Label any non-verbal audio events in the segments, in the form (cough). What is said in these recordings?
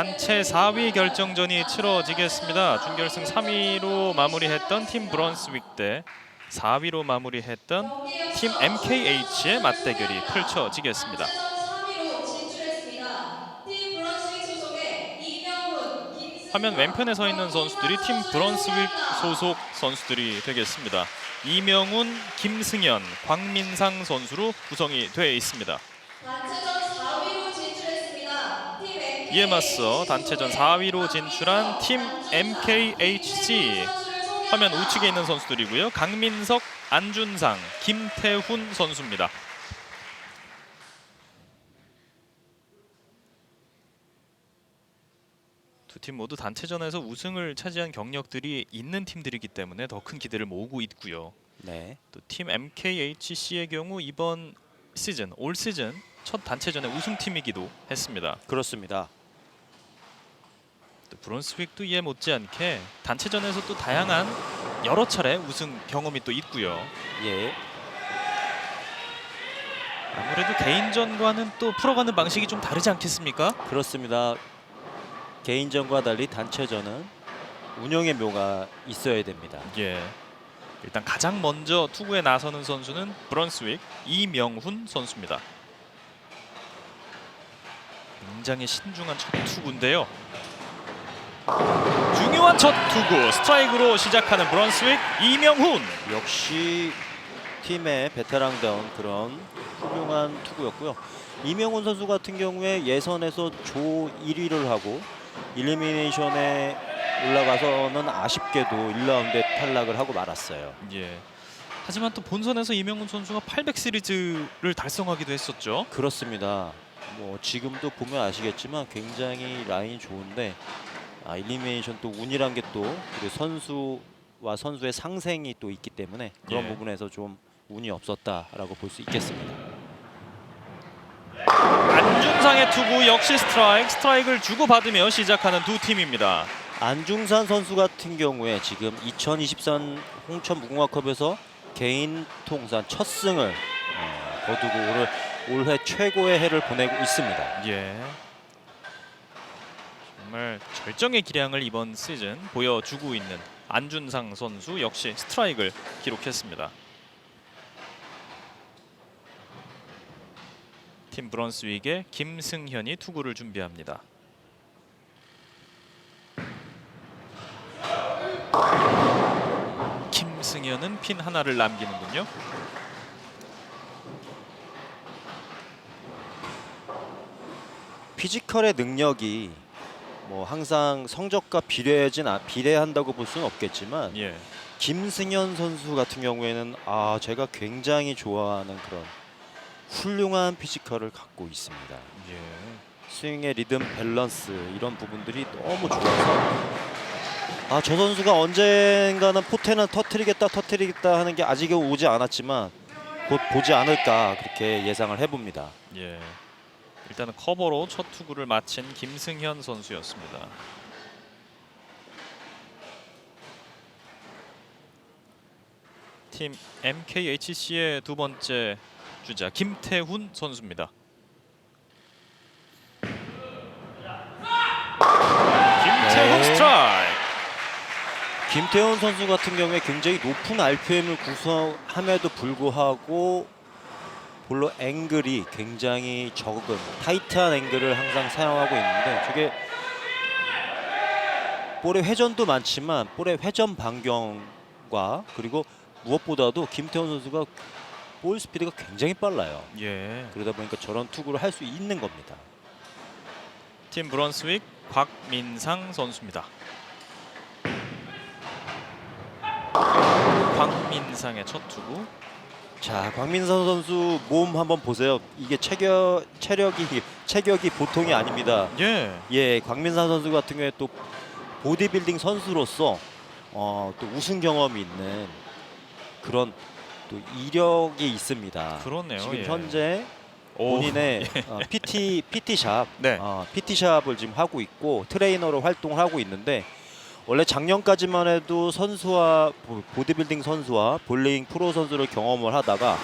단체 4위 결정전이 치러지겠습니다. 준결승 3위로 마무리했던 팀 브런스윅 대 4위로 마무리했던 팀 MKH의 맞대결이 펼쳐지겠습니다. 3위로 진출했습니다. 팀 브런스윅 소속의 이명훈, 김승현, 화면 왼편에 서 있는 선수들이 팀 브런스윅 소속 선수들이 되겠습니다. 이명훈, 김승현, 광민상 선수로 구성이 되어 있습니다. 이에 맞서 단체전 4위로 진출한 팀 MKHC 화면 우측에 있는 선수들이고요. 강민석, 안준상, 김태훈 선수입니다. 두 팀 모두 단체전에서 우승을 차지한 경력들이 있는 팀들이기 때문에 더 큰 기대를 모으고 있고요. 네. 또 팀 MKHC의 경우 이번 시즌 올 시즌 첫 단체전의 우승팀이기도 했습니다. 그렇습니다. 또 브론스윅도 이에 못지않게 단체전에서 또 다양한 여러 차례 우승 경험이 또 있고요. 예. 아무래도 개인전과는 또 풀어가는 방식이 좀 다르지 않겠습니까? 그렇습니다. 개인전과 달리 단체전은 운영의 묘가 있어야 됩니다. 예. 일단 가장 먼저 투구에 나서는 선수는 브런스윅 이명훈 선수입니다. 굉장히 신중한 첫 투구인데요. 중요한 첫 투구 스트라이크로 시작하는 브런스윅 이명훈. 역시 팀의 베테랑다운 그런 훌륭한 투구였고요. 이명훈 선수 같은 경우에 예선에서 조 1위를 하고 일리미네이션에 올라가서는 아쉽게도 1라운드에 탈락을 하고 말았어요. 예. 하지만 또 본선에서 이명훈 선수가 800 시리즈를 달성하기도 했었죠. 그렇습니다. 뭐 지금도 보면 아시겠지만 굉장히 라인이 좋은데 아, 일리미네이션 또 운이란 게 또 선수와 선수의 상생이 또 있기 때문에 그런 예. 부분에서 좀 운이 없었다라고 볼 수 있겠습니다. 안준상의 투구 역시 스트라이크, 스트라이크를 주고 받으며 시작하는 두 팀입니다. 안중산 선수 같은 경우에 지금 2023 홍천 무궁화컵에서 개인 통산 첫 승을 어, 거두고 올해 최고의 해를 보내고 있습니다. 예. 정말 절정의 기량을 이번 시즌 보여주고 있는 안준상 선수 역시 스트라이크를 기록했습니다. 팀 브런스윅의 김승현이 투구를 준비합니다. 김승현은 핀 하나를 남기는군요. 피지컬의 능력이 뭐 항상 성적과 비례하진 않- 비례한다고 볼 수는 없겠지만 예. 김승현 선수 같은 경우에는 아 제가 굉장히 좋아하는 그런 훌륭한 피지컬을 갖고 있습니다. 예. 스윙의 리듬 밸런스 이런 부분들이 너무 좋아서 아 저 선수가 언젠가는 포텐을 터트리겠다 터트리겠다 하는 게 아직은 오지 않았지만 곧 보지 않을까 그렇게 예상을 해봅니다. 예. 일단은 커버로 첫 투구를 마친 김승현 선수였습니다. 팀 MKHC의 두 번째 주자 김태훈 선수입니다. 김태훈 네. 스트라이크. 김태훈 선수 같은 경우에 굉장히 높은 RPM을 구성함에도 불구하고 볼로 앵글이 굉장히 적은 타이트한 앵글을 항상 사용하고 있는데 저게 볼의 회전도 많지만 볼의 회전 반경과 그리고 무엇보다도 김태훈 선수가 볼 스피드가 굉장히 빨라요. 예. 그러다 보니까 저런 투구를 할 수 있는 겁니다. 팀 브런스윅 곽민상 선수입니다. 곽민상의 첫 투구. 자, 광민선 선수 몸 한번 보세요. 이게 체격 체력이 체격이 보통이 아닙니다. 예. 예, 광민선 선수 같은 경우에 또 보디빌딩 선수로서 어, 또 우승 경험이 있는 그런 또 이력이 있습니다. 그렇네요. 지금 예. 현재 오, 본인의 어, PT PT 샵, 네. 어, PT 샵을 지금 하고 있고 트레이너로 활동을 하고 있는데 원래 작년까지만 해도 선수와 보- 보디빌딩 선수와 볼링 프로 선수를 경험을 하다가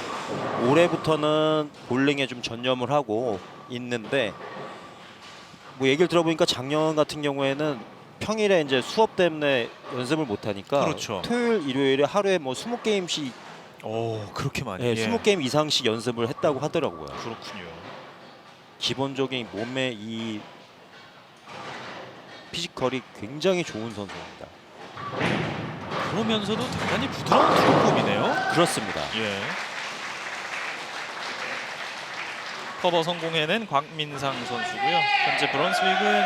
올해부터는 볼링에 좀 전념을 하고 있는데 뭐 얘기를 들어보니까 작년 같은 경우에는 평일에 이제 수업 때문에 연습을 못 하니까 그렇죠. 토요일 일요일에 하루에 뭐 20게임씩 오 그렇게 많이. 예, 예. 20게임 이상씩 연습을 했다고 하더라고요. 그렇군요. 기본적인 몸의 이 피지컬이 굉장히 좋은 선수입니다. 그러면서도 대단히 부드러운 투구폼이네요. 그렇습니다. 예. 커버 성공해낸 곽민상 선수고요. 현재 브런스윅은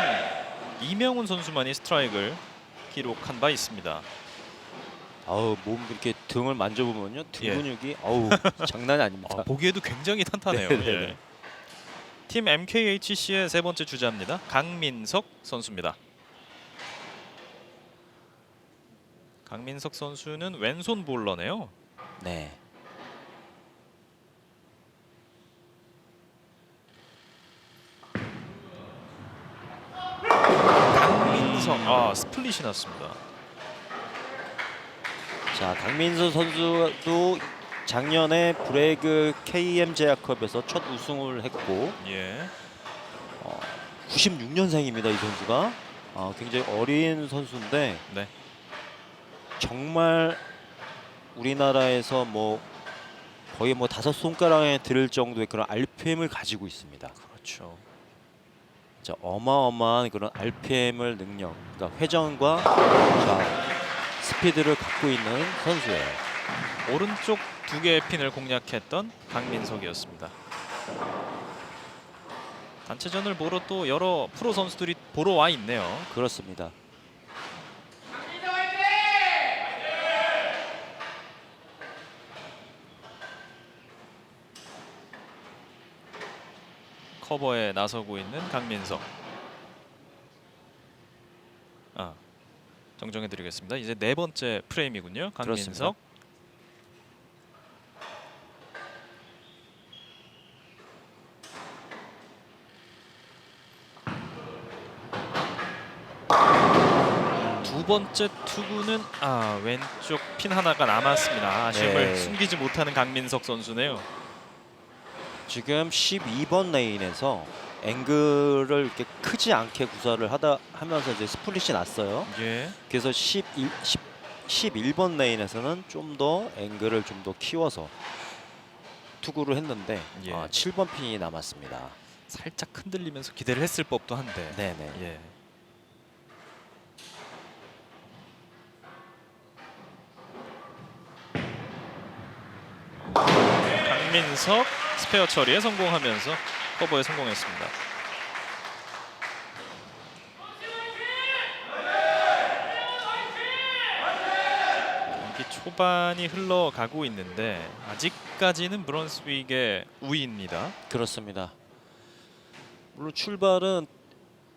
이명훈 선수만이 스트라이크를 기록한 바 있습니다. 아우 몸 이렇게 등을 만져보면요 등 예. 근육이 아우 (laughs) 장난이 아닙니다. 아, 보기에도 굉장히 탄탄해요. 네, 네, 예. 네. 팀 MKHC의 세 번째 주자입니다. 강민석 선수입니다. 강민석 선수는 왼손 볼러네요. 네. 강민석 아 스플릿이 났습니다. 자 강민수 선수도 작년에 브레이크 KM 제약컵에서 첫 우승을 했고 예. 96년생입니다 이 선수가 아, 굉장히 어린 선수인데 네. 정말 우리나라에서 뭐 거의 뭐 다섯 손가락에 들을 정도의 그런 RPM을 가지고 있습니다. 그렇죠. 자 어마어마한 그런 RPM을 능력, 그러니까 회전과 자, 스피드를 갖고 있는 선수예요. 오른쪽 두 개의 핀을 공략했던 강민석이었습니다. 단체전을 보러 또 여러 프로 선수들이 보러 와 있네요. 그렇습니다. 커버에 나서고 있는 강민석. 아, 정정해드리겠습니다. 이제 네 번째 프레임이군요. 강민석. 그렇습니다. 두 번째 투구는 아 왼쪽 핀 하나가 남았습니다. 아쉬움을 네. 숨기지 못하는 강민석 선수네요. 지금 12번 레인에서 앵글을 이렇게 크지 않게 구사를 하다 하면서 이제 스플릿이 났어요. 예. 그래서 11, 10, 11번 레인에서는 좀 더 앵글을 좀 더 키워서 투구를 했는데 예. 아, 7번 핀이 남았습니다. 살짝 흔들리면서 기대를 했을 법도 한데. 네네. 예. 강민석 스페어 처리에 성공하면서 커버에 성공했습니다. 경기 초반이 흘러가고 있는데 아직까지는 브런스윅의 우위입니다. 그렇습니다. 물론 출발은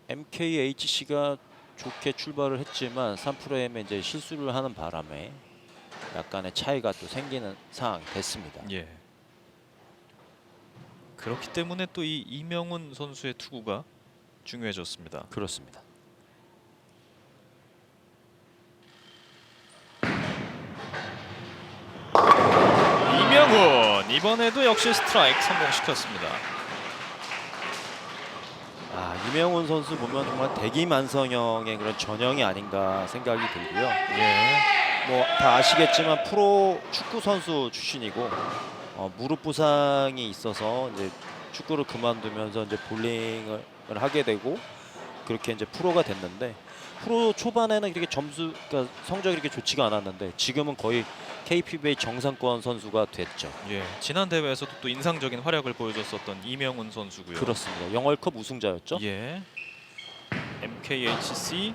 MKHC가 좋게 출발을 했지만 3프레임에 이제 실수를 하는 바람에 약간의 차이가 또 생기는 상황이 됐습니다. 예. 그렇기 때문에 또 이 이명훈 선수의 투구가 중요해졌습니다. 그렇습니다. 이명훈 이번에도 역시 스트라이크 성공시켰습니다. 아 이명훈 선수 보면 정말 대기 만성형의 그런 전형이 아닌가 생각이 들고요. 예. 뭐 다 아시겠지만 프로 축구 선수 출신이고 어, 무릎 부상이 있어서 이제 축구를 그만두면서 이제 볼링을 하게 되고 그렇게 이제 프로가 됐는데 프로 초반에는 이렇게 점수 그러니까 성적이 이렇게 좋지가 않았는데 지금은 거의 KPBA 정상권 선수가 됐죠. 예. 지난 대회에서도 또 인상적인 활약을 보여줬었던 이명훈 선수고요. 그렇습니다. 영월컵 우승자였죠. 예. MKHC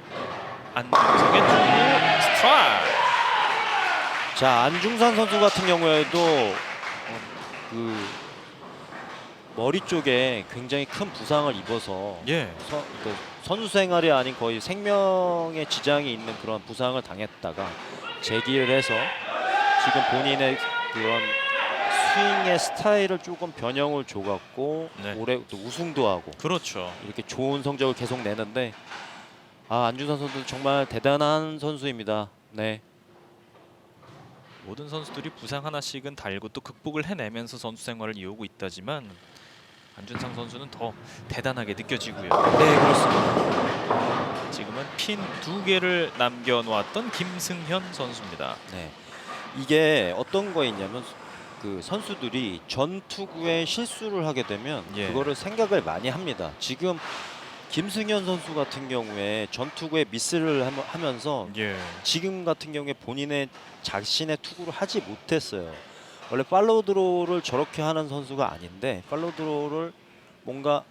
안중석의 스트라이크. 자 안중산 선수 같은 경우에도 어, 그 머리 쪽에 굉장히 큰 부상을 입어서 예. 서- 그 선수 생활이 아닌 거의 생명에 지장이 있는 그런 부상을 당했다가 재기를 해서 지금 본인의 그런 스윙의 스타일을 조금 변형을 줘갖고 네. 올해 또 우승도 하고 그렇죠. 이렇게 좋은 성적을 계속 내는데 아 안준선 선수 정말 대단한 선수입니다. 네. 모든 선수들이 부상 하나씩은 달고 또 극복을 해내면서 선수 생활을 이어오고 있다지만 안준상 선수는 더 대단하게 느껴지고요. 네 그렇습니다. 지금은 핀 두 개를 남겨놓았던 김승현 선수입니다. 네. 이게 어떤 거 있냐면 그 선수들이 전투구에 실수를 하게 되면 예. 그거를 생각을 많이 합니다. 지금 김승현 선수 같은 경우에 전투구에 미스를 하면- 하면서 예. 지금 같은 경우에 본인의 자신의 투구를 하지 못했어요. 원래 팔로우 드로우를 저렇게 하는 선수가 아닌데 팔로우 드로우를 뭔가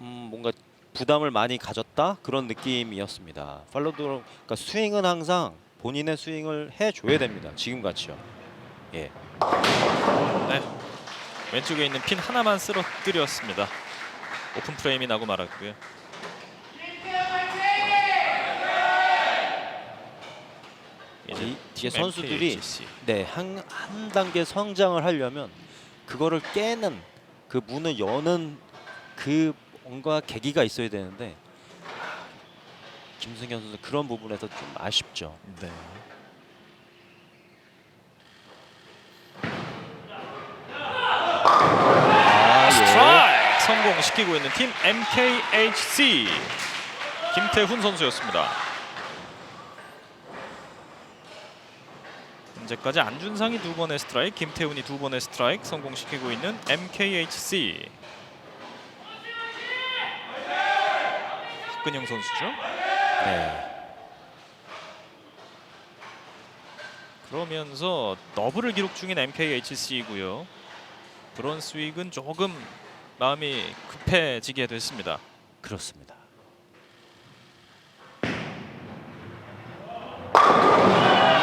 음 뭔가 부담을 많이 가졌다 그런 느낌이었습니다. 팔로우 드로우 그러니까 스윙은 항상 본인의 스윙을 해 줘야 됩니다. 지금 같이요. 예. 네. 왼쪽에 있는 핀 하나만 쓰러뜨렸습니다. 오픈 프레임이 나고 말았고요. 이제 팀 선수들이 MKHC. 네, 한, 한 단계 성장을 하려면 그거를 깨는 그 문을 여는 그 뭔가 계기가 있어야 되는데 김승현 선수 그런 부분에서 좀 아쉽죠. 네. 아, 스트라이크 성공시키고 있는 팀 MKHC 김태훈 선수였습니다. 현재까지 안준상이 두 번의 스트라이크, 김태훈이 두 번의 스트라이크 성공시키고 있는 MKHC. 박근영 선수죠. 네. 그러면서 더블을 기록 중인 MKHC이고요. 브론스윅은 조금 마음이 급해지게 됐습니다. 그렇습니다.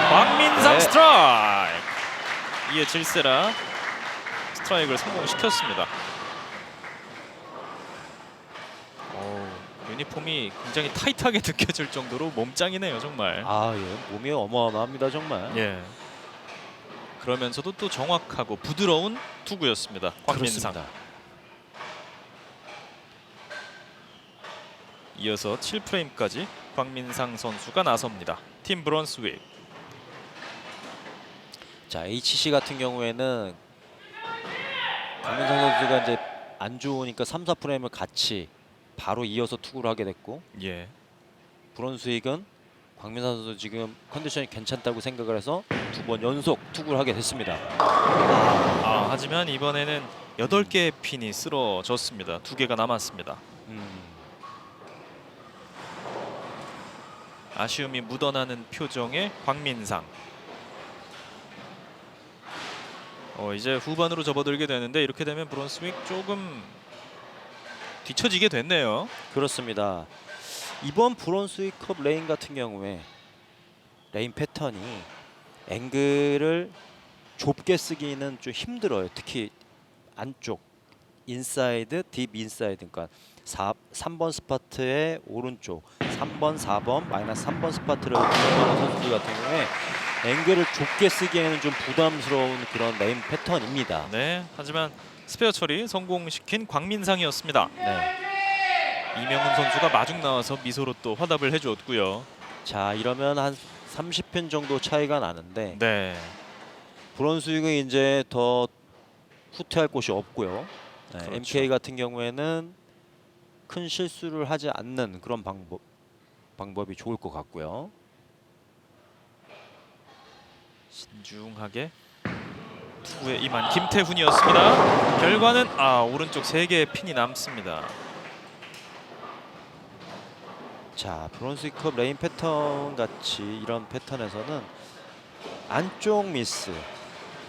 박민상 네. 스트라이크. 이에 질세라 스트라이크를 성공시켰습니다. 어우, 유니폼이 굉장히 타이트하게 (laughs) 느껴질 정도로 몸짱이네요, 정말. 아, 예. 몸이 어마어마합니다, 정말. 예. 그러면서도 또 정확하고 부드러운 투구였습니다. 박민상. 그렇습니다. 이어서 7프레임까지 박민상 선수가 나섭니다. 팀 브론스윅. 자, HC 같은 경우에는 강민상 선수가 이제 안 좋으니까 3, 4프레임을 같이 바로 이어서 투구를 하게 됐고 예. 브론스윅은 광민선 선수 지금 컨디션이 괜찮다고 생각을 해서 두 번 연속 투구를 하게 됐습니다. 아, 하지만 이번에는 8개의 핀이 쓰러졌습니다. 두 개가 남았습니다. 음, 아쉬움이 묻어나는 표정의 광민상. 어, 이제 후반으로 접어들게 되는데 이렇게 되면 브론스윅 조금 뒤처지게 됐네요. 그렇습니다. 이번 브론스윅컵 레인 같은 경우에 레인 패턴이 앵글을 좁게 쓰기는 좀 힘들어요. 특히 안쪽 인사이드, 딥 인사이드 그러니까 4, 3번 스파트의 오른쪽 3번, 4번, 마이너스 3번 스파트를 운영하는 선수들 같은 경우에 앵글을 좁게 쓰기에는 좀 부담스러운 그런 레인 패턴입니다. 네, 하지만 스페어 처리 성공시킨 광민상이었습니다. 네. 이명훈 선수가 마중 나와서 미소로 또 화답을 해주었고요. 자 이러면 한 30편 정도 차이가 나는데 네, 브론스윅은 이제 더 후퇴할 곳이 없고요. 네, 그렇죠. MK 같은 경우에는 큰 실수를 하지 않는 그런 방법 방법이 좋을 것 같고요. 신중하게 투구에 임한 김태훈이었습니다. 결과는 아 오른쪽 세 개의 핀이 남습니다. 자 브론스컵 레인 패턴 같이 이런 패턴에서는 안쪽 미스,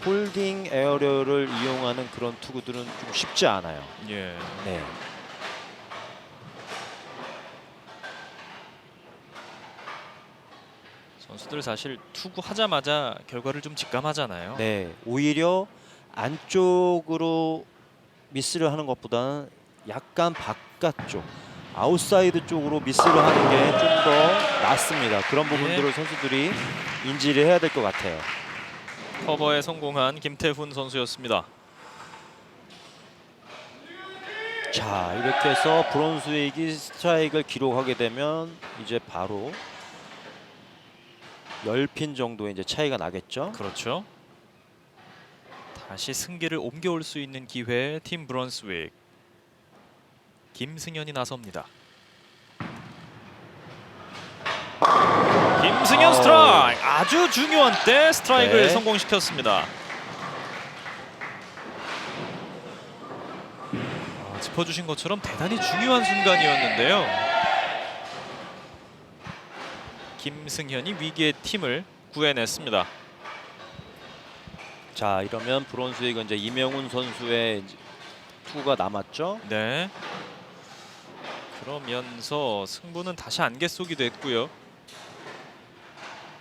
홀딩 에어리어를 이용하는 그런 투구들은 좀 쉽지 않아요. 예, 네. 선수들 사실 투구하자마자 결과를 좀 직감하잖아요. 네, 오히려 안쪽으로 미스를 하는 것보다는 약간 바깥쪽, 아웃사이드 쪽으로 미스를 하는 게 좀 더 낫습니다. 그런 부분들을 선수들이 인지를 해야 될 것 같아요. 커버에 성공한 김태훈 선수였습니다. 자, 이렇게 해서 브론스윅이 스트라이크를 기록하게 되면 이제 바로 10핀 정도의 이제 차이가 나겠죠. 그렇죠. 다시 승기를 옮겨올 수 있는 기회에 팀 브런스윅 김승현이 나섭니다. 김승현. 스트라이크 아주 중요한 때 스트라이크를 네. 성공시켰습니다. 아, 짚어주신 것처럼 대단히 중요한 순간이었는데요. 김승현이 위기의 팀을 구해냈습니다. 자 이러면 브론스윅은 이제 이명훈 선수의 투구가 남았죠. 네. 그러면서 승부는 다시 안개 속이 됐고요.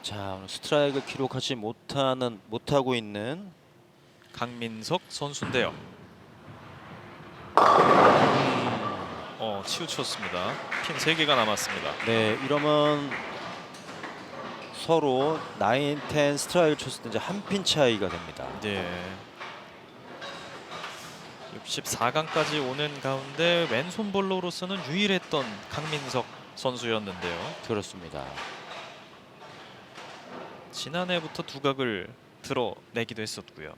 자 오늘 스트라이크 기록하지 못하는 못하고 있는 강민석 선수인데요. 어 치우쳤습니다. 핀 3개가 남았습니다. 네 이러면 서로 9, 10 스트라이크 쳤을 때 이제 한 핀 차이가 됩니다. 네. 64강까지 오는 가운데 왼손 볼로로서는 유일했던 강민석 선수였는데요. 그렇습니다. 지난해부터 두각을 드러내기도 했었고요.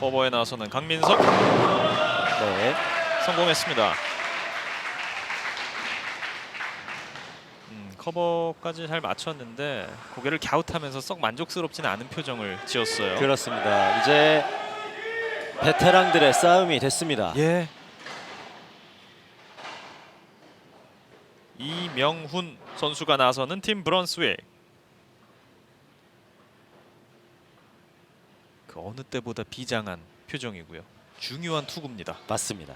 커버에 나서는 강민석 네. 성공했습니다. 음, 커버까지 잘 맞췄는데 고개를 갸웃하면서 썩 만족스럽지는 않은 표정을 지었어요. 그렇습니다. 이제 베테랑들의 싸움이 됐습니다. 예. 이명훈 선수가 나서는 팀 브런스윅. 그 어느 때보다 비장한 표정이고요. 중요한 투구입니다. 맞습니다.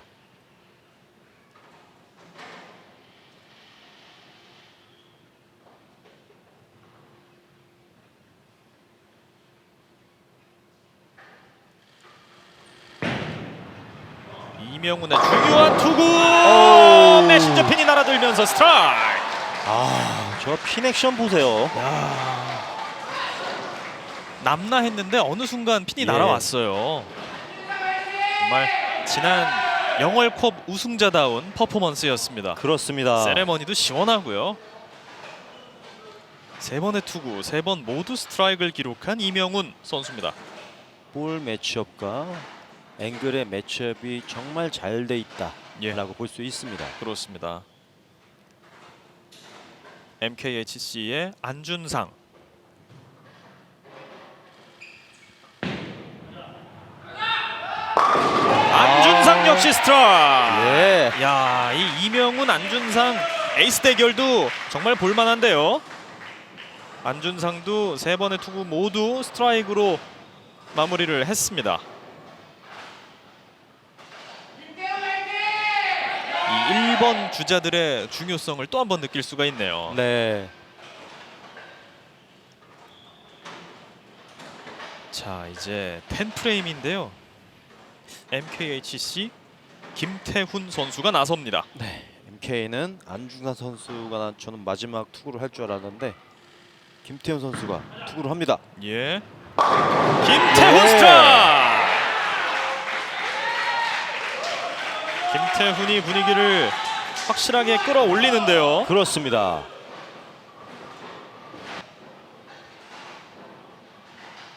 이명훈의 중요한 투구. 오. 메신저 핀이 날아들면서 스트라이크. 아, 저 핀액션 보세요. 야. 남나 했는데 어느 순간 핀이 예. 날아왔어요. 정말 지난 영월컵 우승자다운 퍼포먼스였습니다. 그렇습니다. 세레머니도 시원하고요. 세 번의 투구, 세 번 모두 스트라이크를 기록한 이명훈 선수입니다. 볼 매치업과 앵글의 매치업이 정말 잘돼 예. 있다라고 볼수 있습니다. 그렇습니다. MKHC의 안준상 안준상 역시 스트라이크. 예. 야, 이 이명훈 안준상 에이스 대결도 정말 볼만한데요. 안준상도 세 번의 투구 모두 스트라이크로 마무리를 했습니다. 이 1번 주자들의 중요성을 또 한 번 느낄 수가 있네요. 네. 자, 이제 10 프레임인데요. MKHC 김태훈 선수가 나섭니다. 네. MK는 안중산 선수가 난 저는 마지막 투구를 할 줄 알았는데 김태훈 선수가 투구를 합니다. 예. 김태훈 네. 스트라이크. 김태훈이 분위기를 확실하게 끌어올리는데요. 그렇습니다.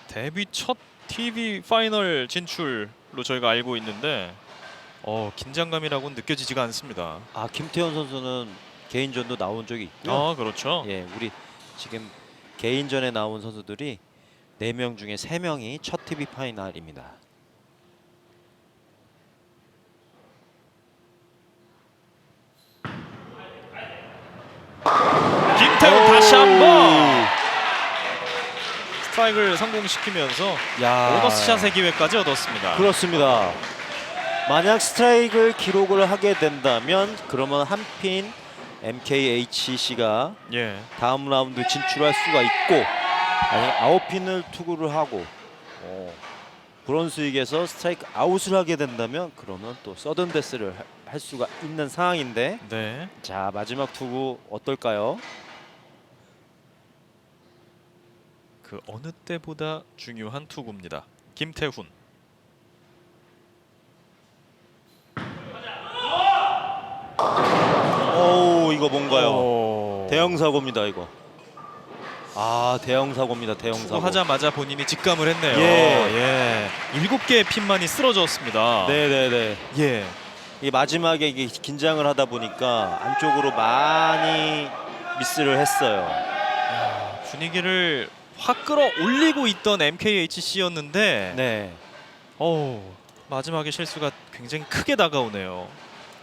데뷔 첫 TV 파이널 진출로 저희가 알고 있는데 어, 긴장감이라고는 느껴지지가 않습니다. 아 김태훈 선수는 개인전도 나온 적이 있고요. 아, 그렇죠. 예, 우리 지금 개인전에 나온 선수들이 4명 중에 3명이 첫 TV 파이널입니다. 김태훈 다시 한번 스트라이크를 성공시키면서 야. 보너스 샷의 기회까지 얻었습니다. 그렇습니다. 만약 스트라이크를 기록을 하게 된다면 그러면 한 핀 MKHC가 예. 다음 라운드 진출할 수가 있고 만약 아홉 핀을 투구를 하고 어, 브론스윅에서 스트라이크 아웃을 하게 된다면 그러면 또 서든 데스를 하- 할 수가 있는 상황인데 네. 자 마지막 투구 어떨까요? 그 어느 때보다 중요한 투구입니다. 김태훈. 오 이거 뭔가요? 오. 대형 사고입니다 이거. 아 대형 사고입니다. 대형 사고. 하자마자 본인이 직감을 했네요. 예. 예. 일곱 개의 핀만이 쓰러졌습니다. 네네네. 예. 이 마지막에 이게 긴장을 하다 보니까 안쪽으로 많이 미스를 했어요. 분위기를 확 끌어올리고 있던 MKHC였는데 네. 어우, 마지막에 실수가 굉장히 크게 다가오네요.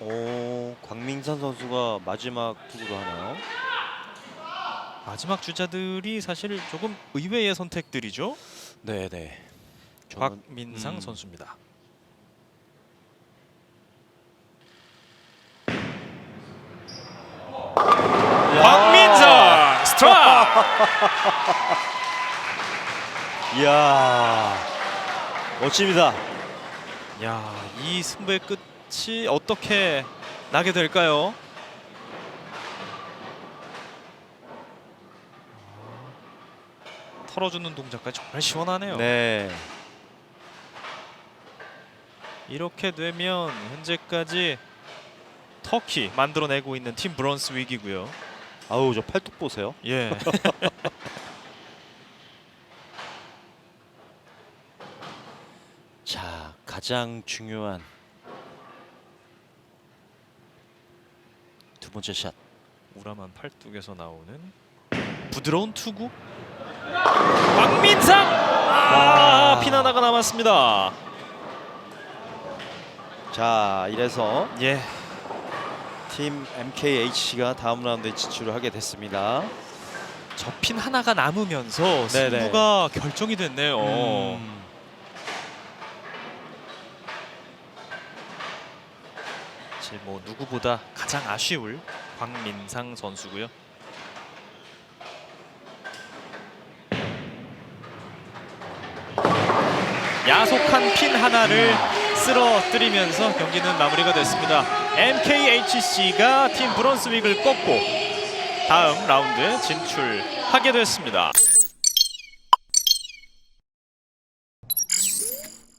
오 광민선 선수가 마지막 투구를 하나요? 마지막 주자들이 사실 조금 의외의 선택들이죠. 네네. 박민상 음. 선수입니다. 박민상 스트라이크. (laughs) 이야 멋집니다. 야, 이 승부의 끝이 어떻게 나게 될까요? 털어주는 동작까지 정말 시원하네요. 네. 이렇게 되면 현재까지 터키 만들어내고 있는 팀 브런스 윅이고요. 아우 저 팔뚝 보세요. 예. (laughs) 자 가장 중요한 두 번째 샷. 우람한 팔뚝에서 나오는 부드러운 투구. 박민상. 아, 아. 핀 하나가 남았습니다. 자 이래서 예. 팀 MKHC가 다음 라운드에 진출을 하게 됐습니다. 저핀 하나가 남으면서 네네. 승부가 결정이 됐네요. 음. 사실 뭐 누구보다 가장 아쉬울 광민상 선수고요. 야속한 핀 하나를 쓸어뜨리면서 경기는 마무리가 됐습니다. MKHC가 팀 브론스윅을 꺾고 다음 라운드에 진출하게 됐습니다.